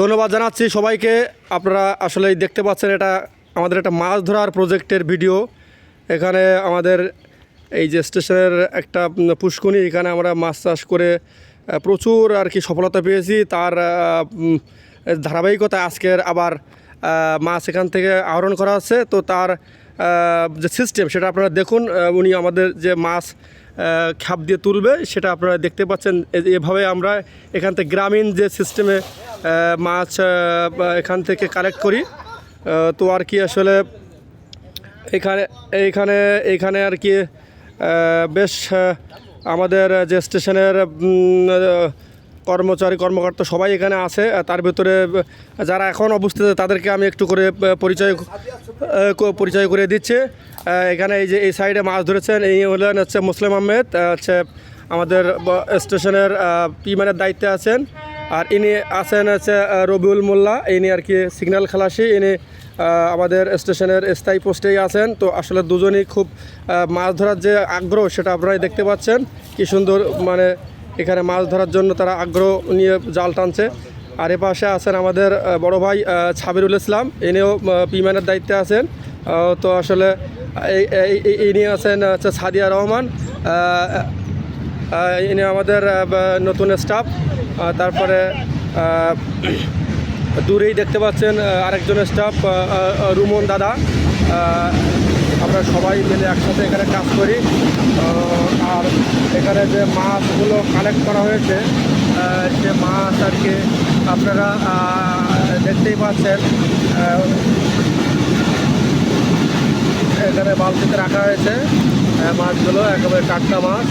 ধন্যবাদ জানাচ্ছি সবাইকে। আপনারা আসলে দেখতে পাচ্ছেন এটা আমাদের একটা মাছ ধরার প্রজেক্টের ভিডিও। এখানে আমাদের এই যে স্টেশনের একটা পুষ্কুনি এখানে আমরা মাছ চাষ করে প্রচুর আর কি সফলতা পেয়েছি। তার ধারাবাহিকতা আজকের আবার মাছ এখান থেকে আহরণ করা হচ্ছে। তো তার যে সিস্টেম সেটা আপনারা দেখুন। উনি আমাদের যে মাছ খাপ দিয়ে তুলবে, সেটা আপনারা দেখতে পাচ্ছেন। এভাবে আমরা এখান থেকে গ্রামীণ যে সিস্টেমে মাছ এখান থেকে কালেক্ট করি। তো আর কি আসলে এখানে এইখানে এইখানে আর কি বেশ আমাদের যে স্টেশনের কর্মচারী, কর্মকর্তা সবাই এখানে আছে। তার ভিতরে যারা এখন অবস্থিত, তাদেরকে আমি একটু করে পরিচয় পরিচয় করে দিচ্ছি। এখানে এই যে, এই সাইডে মাছ ধরেছেন, এই হলেন হচ্ছে মুসলিম আহমেদ হচ্ছে আমাদের স্টেশনের পিম্যানের দায়িত্বে আছেন। আর ইনি আছেন হচ্ছে রবিউল মোল্লা। ইনি আর কি সিগন্যাল খালাসি। ইনি আমাদের স্টেশনের স্থায়ী পোস্টেই আছেন। তো আসলে দুজনই খুব মাছ ধরার যে আগ্রহ, সেটা আপনারাই দেখতে পাচ্ছেন। কি সুন্দর মানে এখানে মাছ ধরার জন্য তারা আগ্রহ নিয়ে জাল টানছে। আর এ পাশে আছেন আমাদের বড় ভাই ছাবিরুল ইসলাম। ইনিও পিম্যানের দায়িত্বে আছেন। তো আসলে ইনি আছেন হচ্ছে সাদিয়া রহমান। ইনি আমাদের নতুন স্টাফ। তারপরে দূরেই দেখতে পাচ্ছেন আরেকজন স্টাফ রুমন দাদা। আমরা সবাই মিলে একসাথে এখানে কাজ করি। আর এখানে যে মাছগুলো কালেক্ট করা হয়েছে সে মাছ আর কি আপনারা দেখতেই পাচ্ছেন এখানে বালতিতে রাখা হয়েছে মাছগুলো, একেবারে টাটকা মাছ।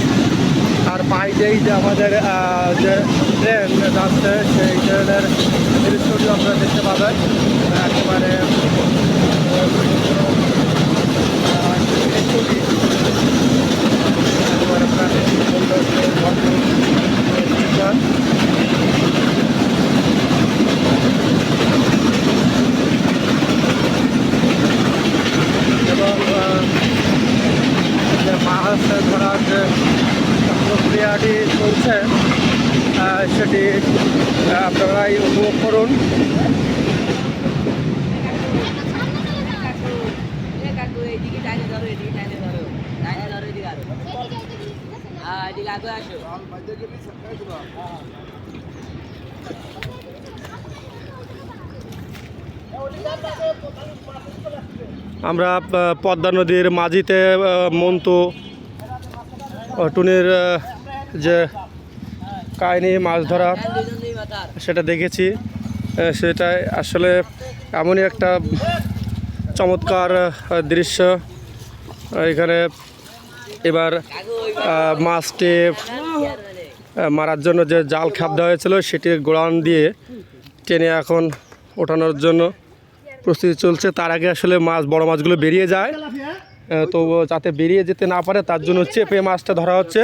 আর পাইতেই যে আমাদের যে ট্রেন যাচ্ছে, সেই ট্রেনের দৃশ্যটি আপনারা দেখতে পাবেন। একেবারে আহ, দৃশ্যটি একেবারে প্রাকৃতিক সৌন্দর্যে ভরপুর দৃশ্য। এবং আহ, যে মাছ ধরার যে প্রক্রিয়াটি চলছে সেটি আপনারাই উপভোগ করুন কাকু এদিকে টাইনে ধরো এদিকে টাইনে ধরো টাইনে ধরো এদিকে আরও আমরা পদ্মা নদীর মাঝিতে মন্তু টুনির যে কাহিনি, মাছ ধরা, সেটা দেখেছি। সেটাই আসলে এমনই একটা চমৎকার দৃশ্য। এখানে এবার মাছটি মারার জন্য যে জাল খাপ দেওয়া হয়েছিল সেটি গোড়ান দিয়ে টেনে এখন ওঠানোর জন্য প্রস্তুতি চলছে। তার আগে আসলে মাছ বড় মাছগুলো বেরিয়ে যায়। তো যাতে বেরিয়ে যেতে না পারে তার জন্য চেপে মাছটা ধরা হচ্ছে।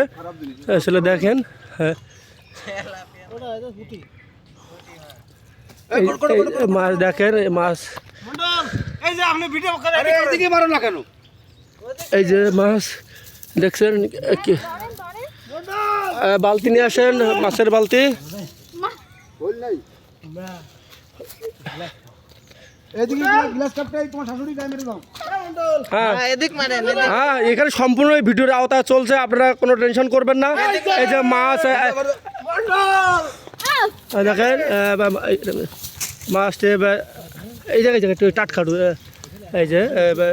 আসলে দেখেন হ্যাঁ। মাছ দেখেন এই মাছ। এই যে আপনি ভিডিও করে এদিকে মারো না কেন? এই যে মাছ দেখছেন কি? বালতি নিয়ে আসেন মাছের বালতি। এদিকে গ্লাস কাপটা তোমার শাশুড়ি গায়ে মেরে দাও। হ্যাঁ। মানে হ্যাঁ এখানে সম্পূর্ণ এই ভিডিওর আওতায় চলছে আপনারা কোনো টেনশন করবেন না। এই যে মাছ দেখেন মাছটি এই জায়গায় জায়গায় টাটখাটু এই যে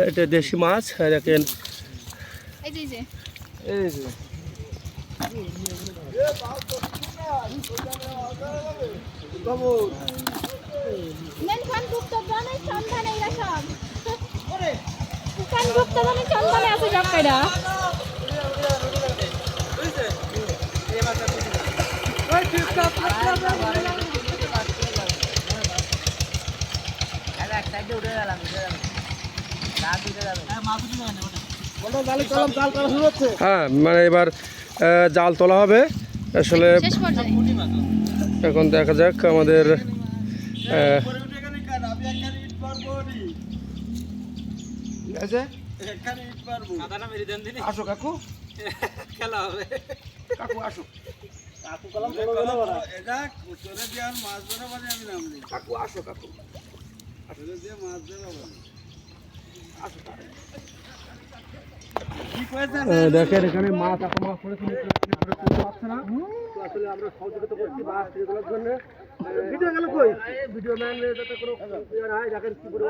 এটা দেশি মাছ দেখেন এই যে এই যে মেন খান গুপ্তধনের সন্ধানে এরা সব খান গুপ্তধনের সন্ধানে আছে সব কয়টা এক সাইডে উঠে গেলাম উঠে গেলাম রাত উঠে যাবে বলো জালে কলম হ্যাঁ মানে এবার জাল তোলা হবে। আসলে এখন দেখা যাক আমাদের এ, ঠিক আছে? আসো কাকু। কাকু আসো। এটা উত্তরে দিয়ে আর মাছ ধরা পারি আমি নামলি কাকু আসো কাকু। উত্তরে দিয়ে মাছ ধরা পারি দেখেন এখানে মাছ পাচ্ছে না আসলে আমরা সহযোগিতা করছি মাছ ছেড়ে তোলার জন্য ভিডিও গেল কই ভিডিও ম্যান যাতে কোনো ইয়ে হয়, দেখেন কি করে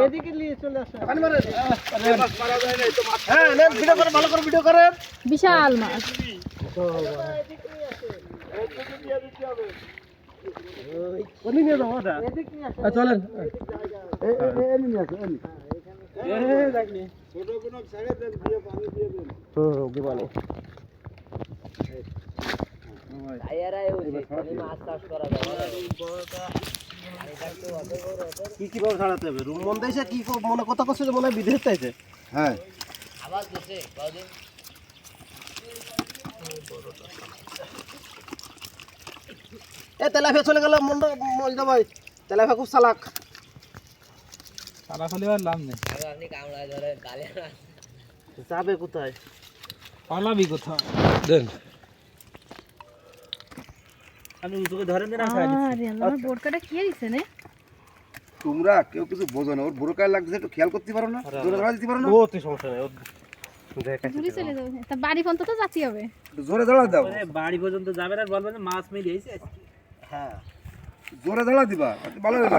এদিকে নিয়ে চলে আসে হ্যাঁ নেন ভিডিও করে ভালো করে ভিডিও করেন বিশাল মাছ নিয়ে চলেন এই যায় কি কীভাবে ছাড়াতে হবে রুম মন দেশে কি মনে কথা করছে যে মনে বিদেশ চাইছে হ্যাঁ আবার এ তেলাফিয়া চলে গেল মনটা মজদা ভাই। তেলাফিয়া খুব চালাক। সারা খালি আর লাভ নেই। আপনি কামড়ায় ধরে কালে যাবে কোথায়? পালাবি কোথাও দেন। আমি উঁচুকে ধরেন দিন আরে আল্লাহ বোর্ড কাটা দিছে নে? তোমরা কেউ কিছু বোঝো না ওর বুড়ো কায় লাগছে একটু খেয়াল করতে পারো না জোরে ধরা দিতে পারো না? ও তুই সমস্যা নেই দূরে চলে যাও তা বাড়ি পর্যন্ত তো যাচ্ছি হবে। জোরে দাঁড়া দাও। বাড়ি পর্যন্ত যাবেন আর বলবেন মাছ মিলিয়েছে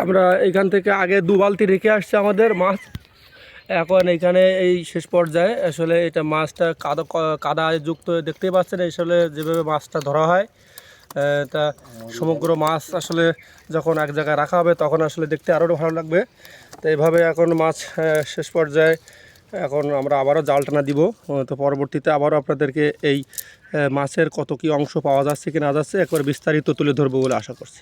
আমরা এখান থেকে আগে দু বালতি রেখে আসছে আমাদের মাছ। এখন এখানে এই শেষ পর্যায়ে আসলে এটা মাছটা কাদা কাদা যুক্ত দেখতেই পাচ্ছেন আসলে যেভাবে মাছটা ধরা হয় তা সমগ্র মাছ আসলে যখন এক জায়গায় রাখা হবে তখন আসলে দেখতে আরও ভালো লাগবে। তো এইভাবে এখন মাছ শেষ পর্যায়ে এখন আমরা আবারও জাল টানা দিব। তো পরবর্তীতে আবারও আপনাদেরকে এই মাছের কত কী অংশ পাওয়া যাচ্ছে, কি না যাচ্ছে একবার বিস্তারিত তুলে ধরবো বলে আশা করছি।